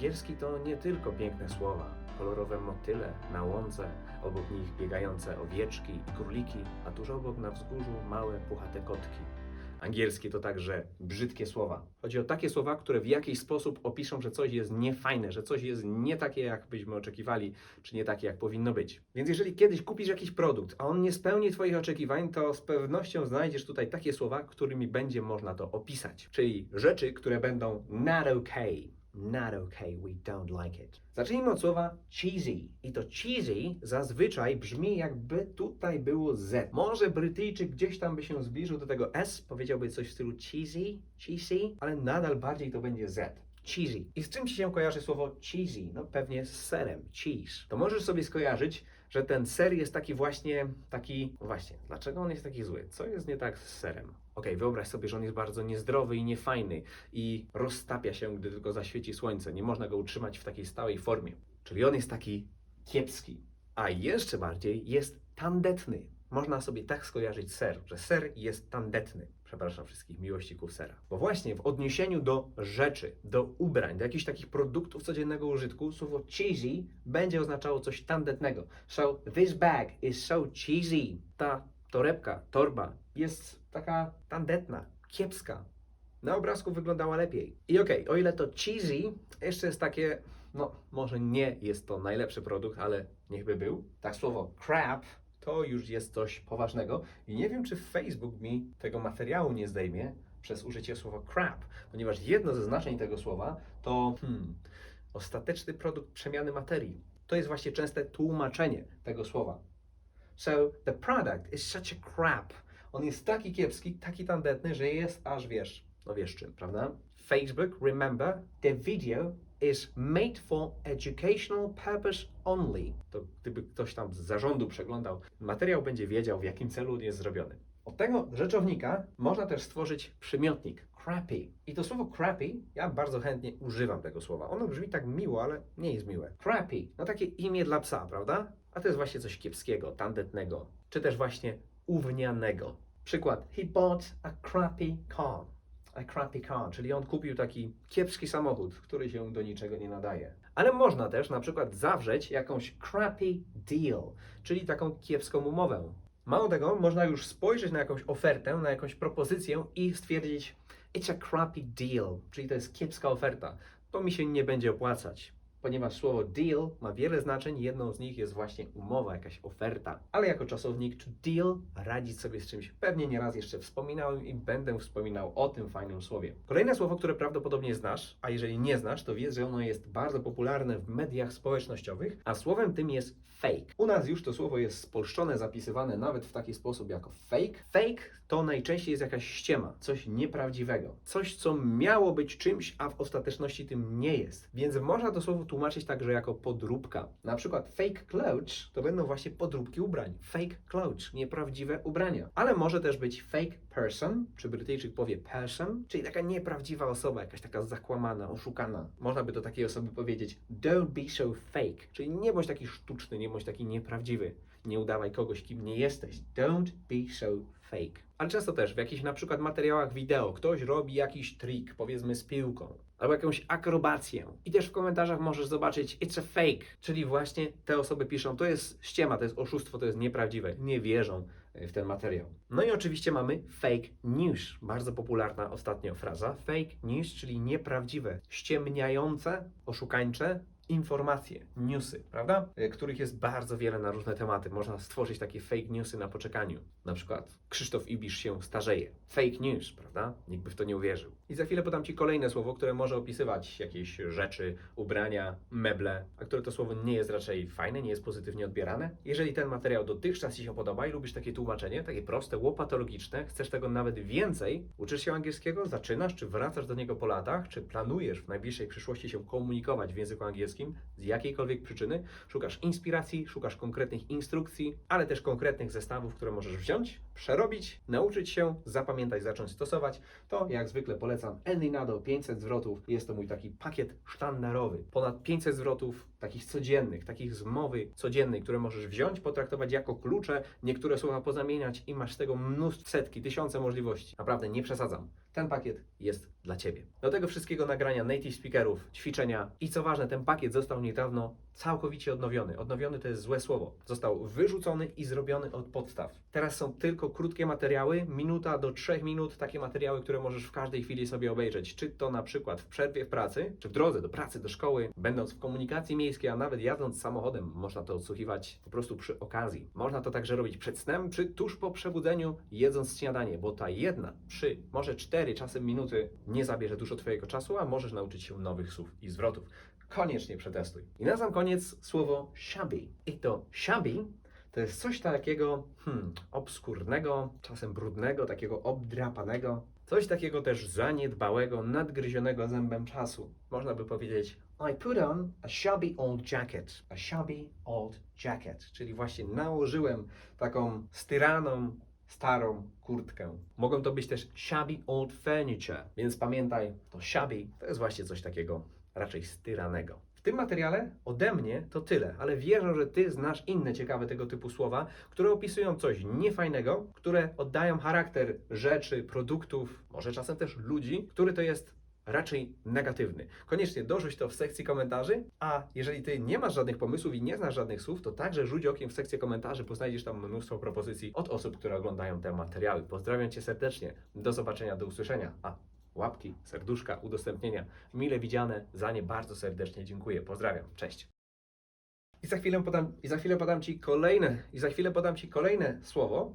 Angielski to nie tylko piękne słowa, kolorowe motyle na łące, obok nich biegające owieczki i króliki, a tuż obok na wzgórzu małe puchate kotki. Angielski to także brzydkie słowa. Chodzi o takie słowa, które w jakiś sposób opiszą, że coś jest niefajne, że coś jest nie takie, jak byśmy oczekiwali, czy nie takie, jak powinno być. Więc jeżeli kiedyś kupisz jakiś produkt, a on nie spełni Twoich oczekiwań, to z pewnością znajdziesz tutaj takie słowa, którymi będzie można to opisać. Czyli rzeczy, które będą not okay. Not okay, we don't like it. Zacznijmy od słowa cheesy. I to cheesy zazwyczaj brzmi jakby tutaj było Z. Może Brytyjczyk gdzieś tam by się zbliżył do tego S, powiedziałby coś w stylu cheesy, cheesy, ale nadal bardziej to będzie Z. Cheesy. I z czym ci się kojarzy słowo cheesy? No pewnie z serem, cheese. To możesz sobie skojarzyć, że ten ser jest taki właśnie, taki, no właśnie, dlaczego on jest taki zły? Co jest nie tak z serem? Okej, wyobraź sobie, że on jest bardzo niezdrowy i niefajny i roztapia się, gdy tylko zaświeci słońce. Nie można go utrzymać w takiej stałej formie. Czyli on jest taki kiepski. A jeszcze bardziej jest tandetny. Można sobie tak skojarzyć ser, że ser jest tandetny. Przepraszam wszystkich miłośników sera. Bo właśnie w odniesieniu do rzeczy, do ubrań, do jakichś takich produktów codziennego użytku, słowo cheesy będzie oznaczało coś tandetnego. So this bag is so cheesy. Ta torebka, torba jest taka tandetna, kiepska. Na obrazku wyglądała lepiej. I okej, o ile to cheesy jeszcze jest takie, no może nie jest to najlepszy produkt, ale niech by był. Tak słowo crap to już jest coś poważnego. I nie wiem, czy Facebook mi tego materiału nie zdejmie przez użycie słowa crap, ponieważ jedno ze znaczeń tego słowa to hmm, ostateczny produkt przemiany materii. To jest właśnie częste tłumaczenie tego słowa. So the product is such a crap. On jest taki kiepski, taki tandetny, że jest aż wiesz, no wiesz czym, prawda? Facebook, remember, the video is made for educational purpose only. To gdyby ktoś tam z zarządu przeglądał, materiał będzie wiedział, w jakim celu jest zrobiony. Od tego rzeczownika można też stworzyć przymiotnik crappy. I to słowo crappy, ja bardzo chętnie używam tego słowa. Ono brzmi tak miło, ale nie jest miłe. Crappy, no takie imię dla psa, prawda? A to jest właśnie coś kiepskiego, tandetnego, czy też właśnie ównianego. Przykład. He bought a crappy car. A crappy car, czyli on kupił taki kiepski samochód, który się do niczego nie nadaje. Ale można też na przykład zawrzeć jakąś crappy deal, czyli taką kiepską umowę. Mało tego, można już spojrzeć na jakąś ofertę, na jakąś propozycję i stwierdzić it's a crappy deal, czyli to jest kiepska oferta. To mi się nie będzie opłacać. Ponieważ słowo deal ma wiele znaczeń, jedną z nich jest właśnie umowa, jakaś oferta. Ale jako czasownik to deal radzić sobie z czymś pewnie nieraz jeszcze wspominałem i będę wspominał o tym fajnym słowie. Kolejne słowo, które prawdopodobnie znasz, a jeżeli nie znasz, to wiedz, że ono jest bardzo popularne w mediach społecznościowych, a słowem tym jest fake. U nas już to słowo jest spolszczone, zapisywane nawet w taki sposób jako fake. Fake to najczęściej jest jakaś ściema, coś nieprawdziwego, coś, co miało być czymś, a w ostateczności tym nie jest. Więc można to słowo tłumaczyć także jako podróbka. Na przykład fake clothes to będą właśnie podróbki ubrań. Fake clothes, nieprawdziwe ubrania. Ale może też być fake person, czy Brytyjczyk powie person, czyli taka nieprawdziwa osoba, jakaś taka zakłamana, oszukana. Można by do takiej osoby powiedzieć don't be so fake, czyli nie bądź taki sztuczny, nie bądź taki nieprawdziwy. Nie udawaj kogoś, kim nie jesteś. Don't be so fake. Ale często też w jakichś na przykład materiałach wideo ktoś robi jakiś trik, powiedzmy z piłką, albo jakąś akrobację. I też w komentarzach możesz zobaczyć it's a fake, czyli właśnie te osoby piszą to jest ściema, to jest oszustwo, to jest nieprawdziwe. Nie wierzą e, w ten materiał. No i oczywiście mamy fake news, bardzo popularna ostatnio fraza. Fake news, czyli nieprawdziwe, ściemniające, oszukańcze informacje, newsy, prawda? E, Których jest bardzo wiele na różne tematy. Można stworzyć takie fake newsy na poczekaniu. Na przykład Krzysztof Ibisz się starzeje. Fake news, prawda? Nikt by w to nie uwierzył. I za chwilę podam Ci kolejne słowo, które może opisywać jakieś rzeczy, ubrania, meble, a które to słowo nie jest raczej fajne, nie jest pozytywnie odbierane. Jeżeli ten materiał dotychczas Ci się podoba i lubisz takie tłumaczenie, takie proste, łopatologiczne, chcesz tego nawet więcej, uczysz się angielskiego, zaczynasz, czy wracasz do niego po latach, czy planujesz w najbliższej przyszłości się komunikować w języku angielskim z jakiejkolwiek przyczyny, szukasz inspiracji, szukasz konkretnych instrukcji, ale też konkretnych zestawów, które możesz wziąć, przerobić, nauczyć się, zapamiętać, zacząć stosować, to jak zwykle polecam Eldinado 500 zwrotów. Jest to mój taki pakiet sztandarowy. Ponad 500 zwrotów takich codziennych, takich z mowy codziennej, które możesz wziąć, potraktować jako klucze, niektóre słowa pozamieniać i masz z tego mnóstwo, setki, tysiące możliwości. Naprawdę nie przesadzam. Ten pakiet jest dla Ciebie. Do tego wszystkiego nagrania native speakerów, ćwiczenia i co ważne, ten pakiet został niedawno całkowicie odnowiony. Odnowiony to jest złe słowo. Został wyrzucony i zrobiony od podstaw. Teraz są tylko krótkie materiały, minuta do trzech minut, takie materiały, które możesz w każdej chwili sobie obejrzeć. Czy to na przykład w przerwie w pracy, czy w drodze do pracy, do szkoły, będąc w komunikacji miejskiej, a nawet jadąc samochodem, można to odsłuchiwać po prostu przy okazji. Można to także robić przed snem, czy tuż po przebudzeniu, jedząc śniadanie, bo ta jedna, trzy, może cztery czasem minuty nie zabierze dużo Twojego czasu, a możesz nauczyć się nowych słów i zwrotów. Koniecznie przetestuj. I na sam koniec słowo shabby. I to shabby to jest coś takiego hmm, obskurnego, czasem brudnego, takiego obdrapanego. Coś takiego też zaniedbałego, nadgryzionego zębem czasu. Można by powiedzieć I put on a shabby old jacket. A shabby old jacket. Czyli właśnie nałożyłem taką styraną, starą kurtkę. Mogą to być też shabby old furniture. Więc pamiętaj, to shabby to jest właśnie coś takiego raczej styranego. W tym materiale ode mnie to tyle, ale wierzę, że Ty znasz inne ciekawe tego typu słowa, które opisują coś niefajnego, które oddają charakter rzeczy, produktów, może czasem też ludzi, który to jest raczej negatywny. Koniecznie dorzuć to w sekcji komentarzy, a jeżeli Ty nie masz żadnych pomysłów i nie znasz żadnych słów, to także rzuć okiem w sekcję komentarzy, bo znajdziesz tam mnóstwo propozycji od osób, które oglądają te materiały. Pozdrawiam Cię serdecznie, do zobaczenia, do usłyszenia. A łapki, serduszka, udostępnienia. Mile widziane, za nie bardzo serdecznie dziękuję. Pozdrawiam, cześć. I za chwilę podam, i za chwilę podam Ci kolejne, i za chwilę podam Ci kolejne słowo,